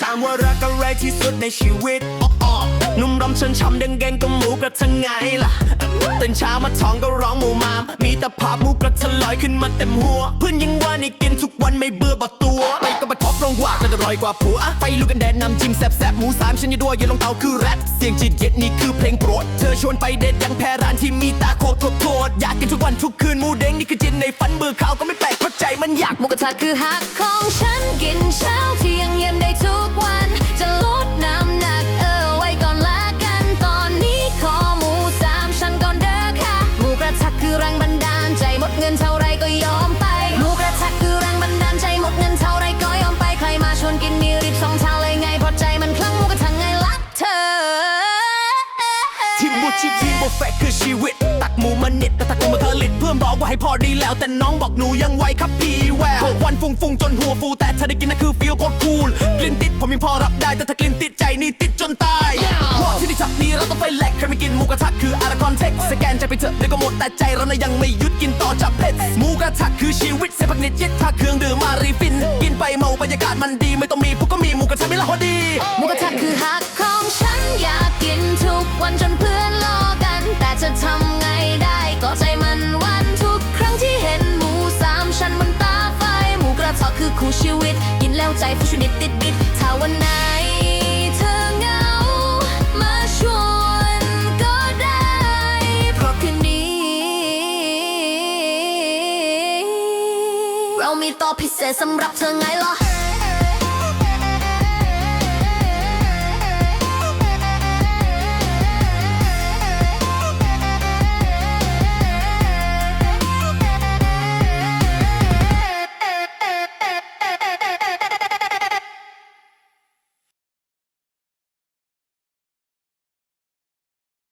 ถามว่ารักอะไรที่สุดในชีวิตนุ่มรำเชิญช้ำดังแกงก็หมูกระทะไงล่ะตื่นเช้ามาท้องก็ร้องหมูมาม มีแต่ภาพหมูกระทะลอยขึ้นมาเต็มหัว เพื่อนยังว่านี่กินทุกวันไม่เบื่อบักตัวไม่ก็มาท็อปรองว่าก็จะอร่อยกว่าผัวไฟลุกกันแดดนำจิ้มแซ่บๆหมูสามชั้นยู่ด้วยย่าลงเตาคือแรปเสียงจีดเย็ดนี่คือเพลงโปรด เธอชวนไปเด็ดยังแพร้านที่มีตาโคตรโคตรอยากกินทุกวันทุกคืนหมูเด้งนี่คือจินในฝันเบื่อข้าวก็ไม่แปลกเพราะใจมันอยากหมูกระทะคือหักของฉันกินเช้าเที่ยงเย็นได้ทุ ชีวิต ตักหมูมาเน็ตแต่ตักหมูมาเธอลิดเพื่อนบอกว่าให้พอดีแล้ว แต่น้องบอกหนูยังไวครับพี่แววหกวันฟุ้งฟุ้งจนหัวฟู แต่ถ้าได้กินนั่นคือฟีลโคตรคูลกลิ่นติดผมยังพอรับได้แต่ถ้ากลิ่นติดใจนี่ติดจนตายเพราที่นี่จับนี้เราต้องไปแหลกใครไม่กินหมูกระทะคืออาราคอนเทคสแกนใจไปเถอะเดี๋ยวก็หมดแต่ใจเรานะยังไม่หยุดกินต่อจับเผ็ดหมูกระทะคือชีวิตเสพักนิดยึดถ้าเครื่องดื่มมารีฟิน กินไปเมาบรรยากาศมันดี ไม่ต้องมีพวกก็มีหมูกระทะไม่ละพอดีหมูกระทะคือหัก แก้วใจฟูชนิดติดบิดถ้าวันไหนเธอเหงา มาชวนก็ได้ เพราะคืนนี้ เรามีต่อพิเศษสำหรับเธอไงล่ะ